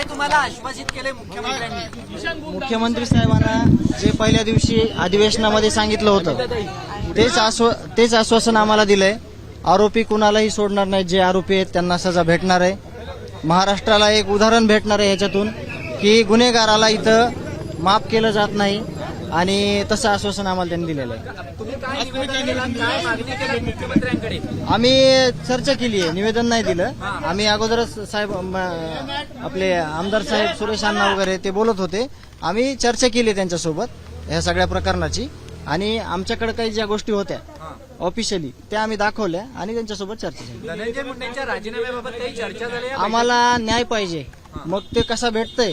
काय तुम्हाला आश्वासित केले मुख्यमंत्र्यांनी? मुख्यमंत्री साहेबांना जे पहिल्या दिवशी अधिवेशनामध्ये सांगितलं होतं तेच आश्व तेच आश्वासन आम्हाला दिलंय. आरोपी कुणालाही सोडणार नाही जे आरोपी आहेत त्यांना सजा भेटणार आहे. महाराष्ट्राला एक उदाहरण भेटणार आहे ह्याच्यातून की गुन्हेगाराला इथं माफ केलं जात नाही. आणि तसं आश्वासन आम्हाला त्यांनी दिलेलं आहे. आम्ही चर्चा केली आहे निवेदन नाही दिलं. आम्ही अगोदरच साहेब आपले आमदार साहेब सुरेश अण्णा वगैरे ते बोलत होते. आम्ही चर्चा केली त्यांच्यासोबत ह्या सगळ्या प्रकरणाची. आणि आमच्याकडे काही ज्या गोष्टी होत्या ऑफिशियली त्या आम्ही दाखवल्या आणि त्यांच्यासोबत चर्चा झाली? आम्हाला न्याय पाहिजे. मग ते कसा भेटतंय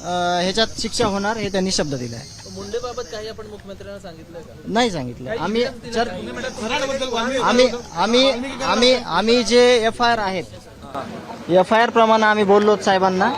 ह्याच्यात शिक्षा होणार हे त्यांनी शब्द दिला आहे. मुंडेबाबत काही आपण मुख्यमंत्र्यांना सांगितलं का? नाही सांगितलं. आम्ही चर आम्ही आम्ही आम्ही आम्ही जे एफ आय आर आहेत एफ आय आर प्रमाणे आम्ही बोललो साहेबांना.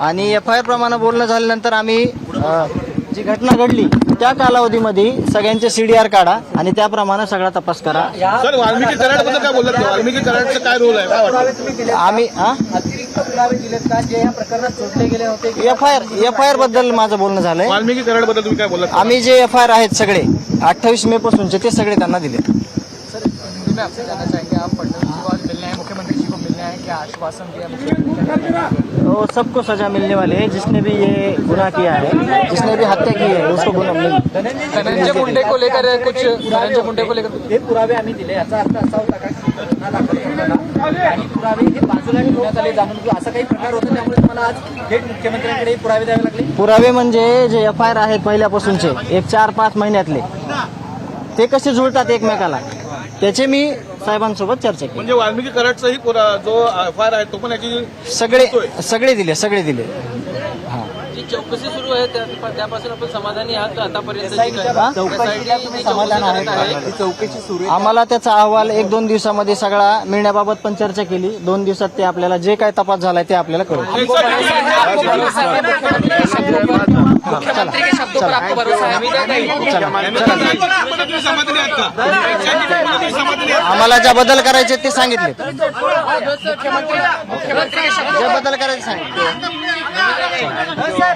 आणि एफ आय आर प्रमाणे बोलणं झाल्यानंतर आम्ही अ, जी घटना घडली त्या कालावधीमध्ये सगळ्यांचे सीडीआर काढा आणि त्याप्रमाणे सगळा तपास करा. सर वाल्मिकी कराडबद्दल काय बोलत वाल्मिकी कराडचं काय रोल आहे? काय वाटतं? आम्ही अतिरिक्त पुरावे दिलेत का जे या प्रकरणात शोधले गेले होते? F I R F I आरबद्दल माझं बोलणं झालंय. वाल्मिकी कराडबद्दल तुम्ही काय बोलत आम्ही जे एफ आय आर आहेत सगळे अठ्ठावीस मे पासूनचे ते सगळे त्यांना दिले सर हिंदी में आपसे जानना चाहेंगे. आप फडणवीस जी को आज मिलने आए मुख्यमंत्री जी को मिलने आए क्या आश्वासन दिया मुख्यमंत्री ने? तो सबको सजा मिलने वाली है जिसने भी ये गुनाह किया है। जिसने भी हत्या की है उसको गुनाह मिल धनंजय मुंडे को लेकर कुछ धनंजय मुंडे को लेकर? हे पुरावे आम्ही दिले याचा अर्थ असा होता का की दाखल आणि पुरावे हे बाजूला ठेवण्यात आले जाणून घेऊ असा काही प्रकार होता त्यामुळे तुम्हाला आज थेट मुख्यमंत्र्यांकडे पुरावे द्यावे लागले? पुरावे म्हणजे जे एफ आय आर आहेत पहिल्यापासूनचे एक चार पाच महिन्यातले. ते कसे जुळतात एकमेकाला? त्याचे मी साहेबांसोबत चर्चा केली. म्हणजे वाल्मिकी कराडचाही पुरा- जो एफ आय आर आहे तो पण याची सगळे सगळे दिले सगळे दिले. हा. जी चौकशी सुरू आहे त्या- त्यापासून आपण समाधानी आहात का आतापर्यंत हा? तुम्ही समाधान आहे चौकशी सुरू आहे आम्हाला त्याचा अहवाल एक दोन दिवसामध्ये सगळा मिळण्याबाबत पण चर्चा केली दोन दिवसात ते आपल्याला जे काय तपास झालाय ते आपल्याला कळू मुख्यमंत्री के शब्दों पर आपको भरोसा है तुम्ही समाधानी आहात का तुम्ही समाधानी आहात आम्हाला ज्या बदल करायचे ते सांगितले जे बदल करायचे सांगितले